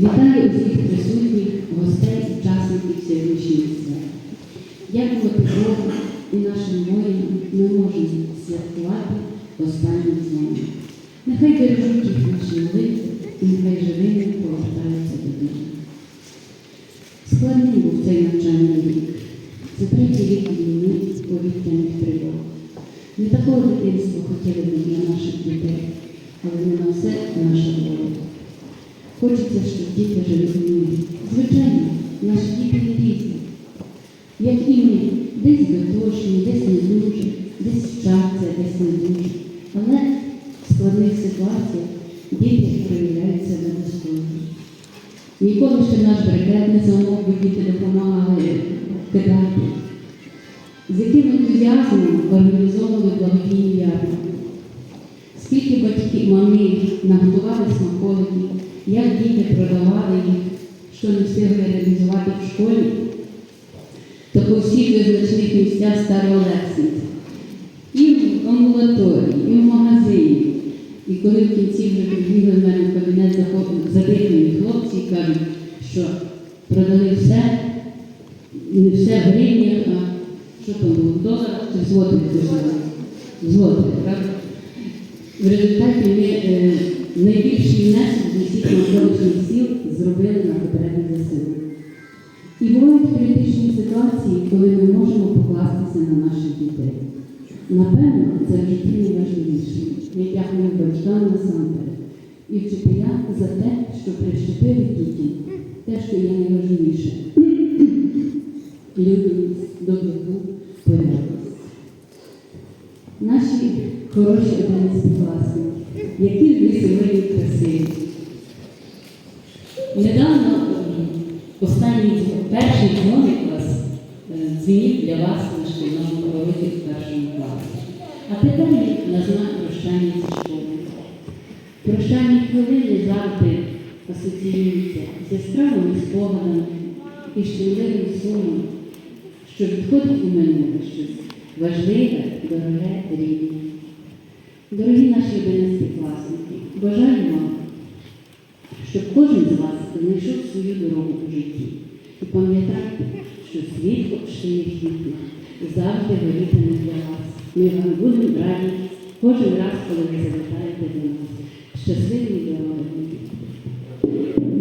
Вітаю усіх присутніх, гостей, учасників сьогоднішньої свята. Дякувати Богу і нашим воїнам ми можемо святкувати останній дзвони. Нехай бережуть їх наші молитви і нехай живими повертаються додому. Складним був цей навчальний рік. Це третій рік війни повітряних тривог. Не такого дитинства хотіли б для наших дітей, але не на все наша воля. Хочеться, щоб діти жили в мирі. Звичайно, наші діти не різні. Як і ми, десь дотошні, десь не дуже, десь вчаться, десь не дуже. Але в складних ситуаціях діти проявляють себе достойно. Ніколи ще наш брикет не замовк, бо діти допомагали кидати. З яким ентузіазмом Батьки, мами наготували смаколиків, як діти продавали їх, що не встигли реалізувати в школі, то по всіх визначних місцях Староолексинця. І в амбулаторії, і в магазині. І коли в кінці вже прибігли в мене в кабінет задихані хлопці і кажуть, що продали все, не все в гривнях, а що там було, в доларах чи злотих злотих, правда? В результаті ми е, найбільший внесок з усіх навколишніх сіл зробили на потреби ЗСУ. І бувають критичні ситуації, коли ми можемо покластися на наших дітей. Напевно, це в житті найважливіше. Я дякую батькам насамперед і вчителям за те, що прищепили дітям те, що є найважливіше. Шкільному уроці в першому класі. А тепер на знак прощання зі школою. Прощальні хвилини завжди асоціюються з яскравими спогадами і щемливим сумом, що відходить у минуле щось важливе, дороге, рідне. Дорогі наші одинадцятикласники, бажаю вам, щоб кожен з вас знайшов свою дорогу у житті. І пам'ятайте, що світло ще є світло і завжди горітиме для вас. Ми вам будемо раді кожен раз, коли ви завітаєте до нас. Щасливі дороги.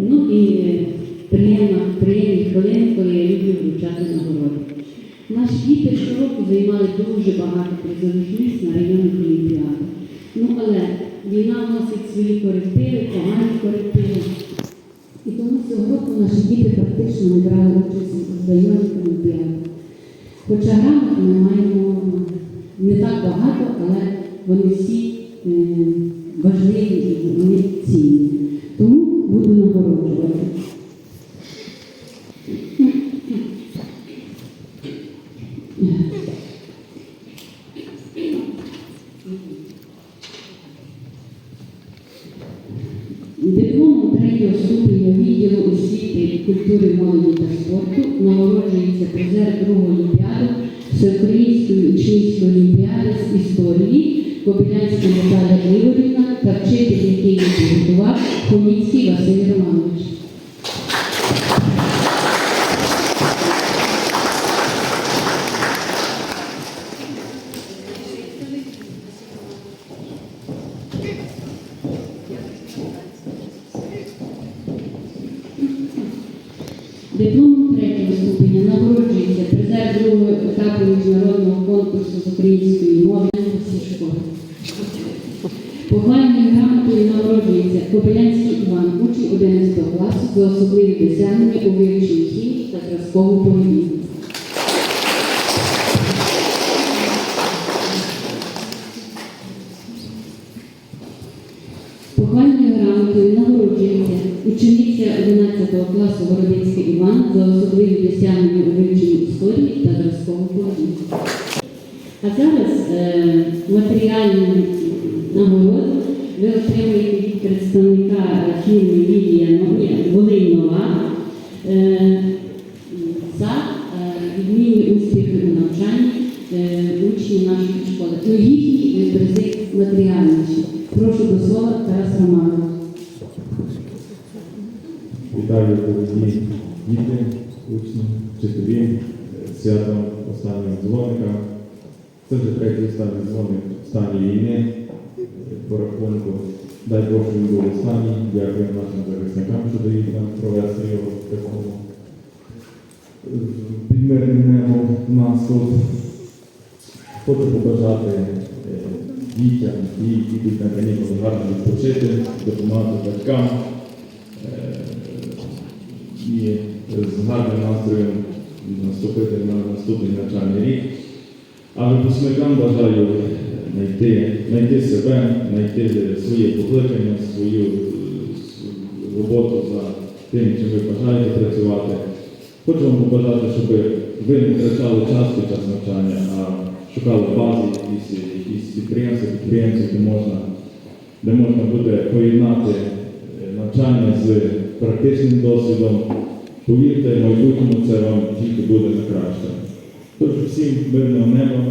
Ну і е, приємна, приємні хвилини, коли я люблю вручати нагороди. Наші діти щороку займали дуже багато призових місць на районних олімпіадах. Ну але війна вносить свої корективи, погані корективи. І тому цього року наші діти практично не брали участь в районних олімпіадах. Хоча грамот ми маємо не так багато, але вони всі е, важливі молоді та спорту нагороджується призер другої олімпіади Всеукраїнської учнівської олімпіади з історії Кобилянська Наталя Ігорівна та вчитель, який її підготував, Хомінський Василь Романович. Дипломом третього ступеня нагороджується призер другого етапу міжнародного конкурсу з української мови школи. Похвальною грамотою нагороджується Кобилянський Іван, учень 11 класу за особливі досягнення у вивченні хімії та зразкову поведінку. 11 класу Городецька Іван за особливі досягнення у вивченні історії та зразкову поведінку. А зараз е, матеріальні нагороди ви отримуєте від представника фірми Лілія Волинь Нова е, за е, відмінні успіхи у навчанні е, учнів нашої школи. Ну, їхні е, призи матеріальніші. Прошу до слова Тарас Романович. Вітаю дорогі діти, учні, вчителі, святом останнього дзвоника. Це вже третій останній дзвоник стані війни е, по рахунку. Дай Бог, він був останній. Дякую нашим захисникам, що дають нам провести його в такому е, під небом нас тут. Хочу побажати е, дітям, які йдуть на канікули гарно відпочити, допомагати батькам і з гарним настроєм наступити на наступний навчальний рік. А випускникам бажаю знайти, знайти себе, знайти своє покликання, свою е, роботу за тим, чим ви бажаєте працювати. Хочу вам побажати, щоб ви не втрачали час під час навчання, а шукали бази, якісь, якісь підприємства, підприємці, де можна, де можна буде поєднати е, навчання з практичним досвідом. Повірте, в майбутньому це вам тільки буде краще. Тож всім мирного неба,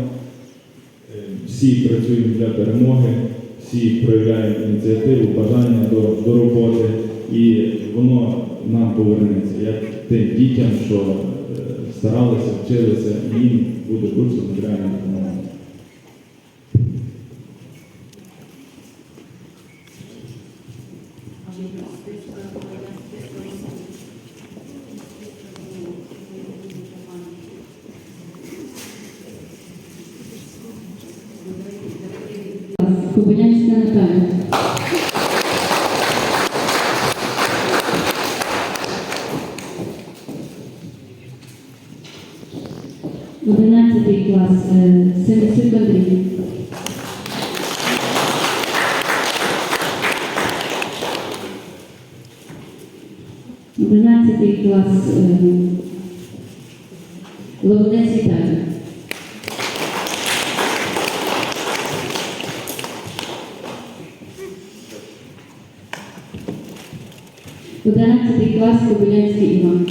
е, всі працюємо для перемоги, всі проявляємо ініціативу, бажання до, до роботи, і воно нам повернеться, як тим дітям, що е, старалися, вчилися, і їм буде курсу матеріальна допомога. Кубинянська Наталя. Одинадцятий клас. Семисюк Андрій. Клас. е, Ловонець Віталій. Одинадцятий клас Кобилянський Іван.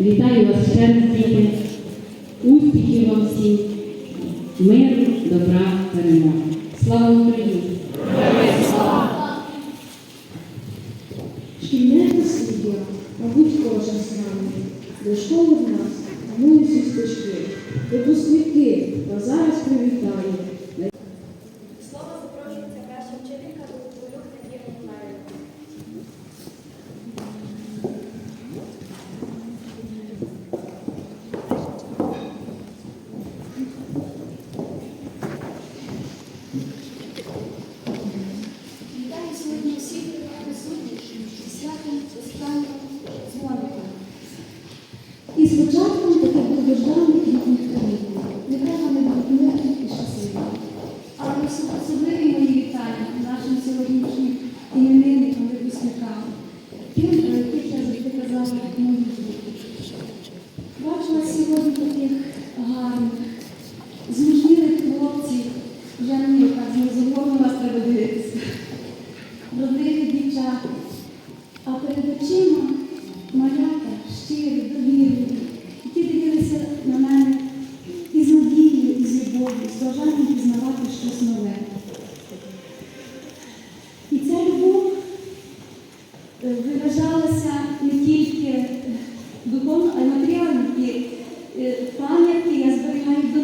Вітаю вас ще раз, діти. Успіхів вам всім, миру, добра, перемоги. Слава Україні! Шкільне дослідження, мабуть, кожен з нами. До школи в нас вулиці стежки. Випускники пам'ятки я зберігаю до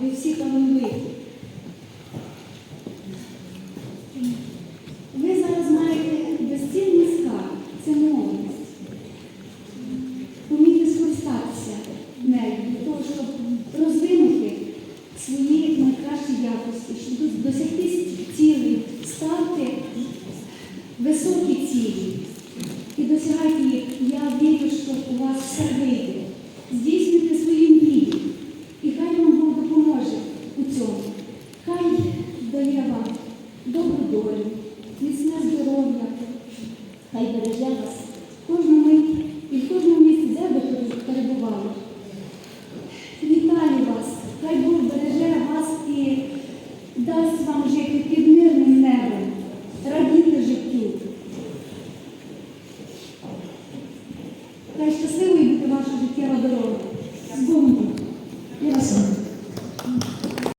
ми всі там ми.